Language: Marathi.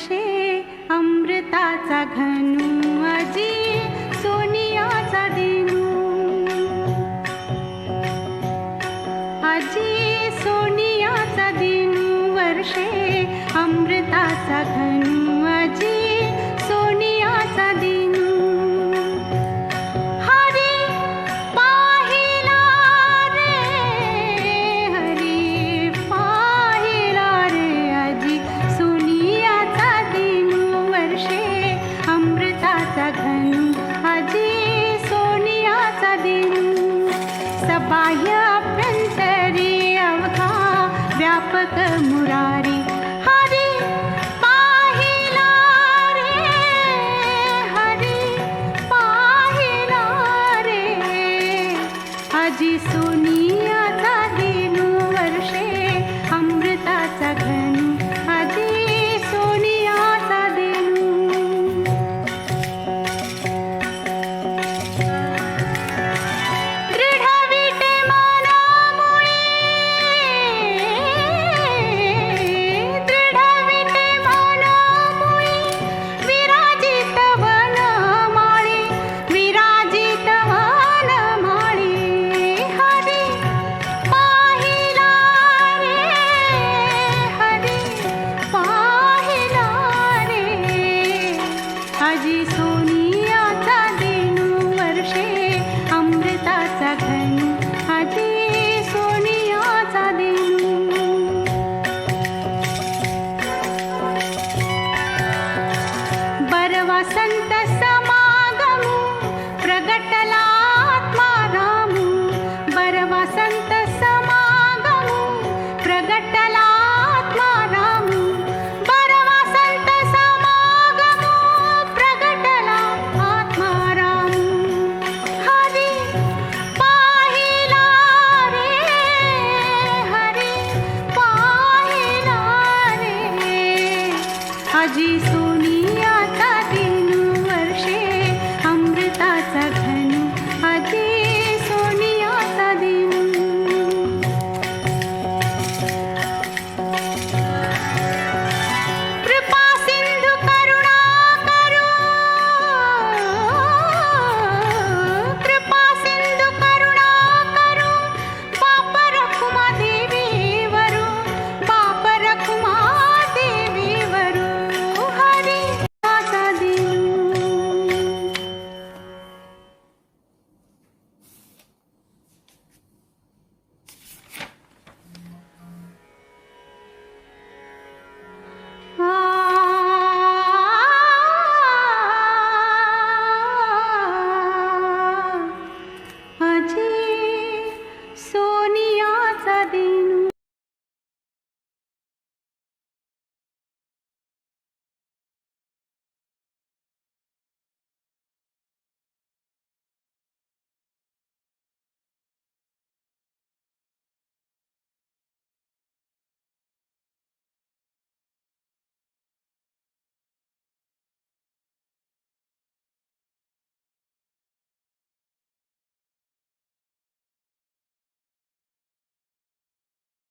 वर्षे अमृताचा घनू। बाह्याभ्यन्तरे अवघा व्यापक मुरारी. हरि पाहिला रे हरि पाहिला रे. अजी सुन మూటగట్టలా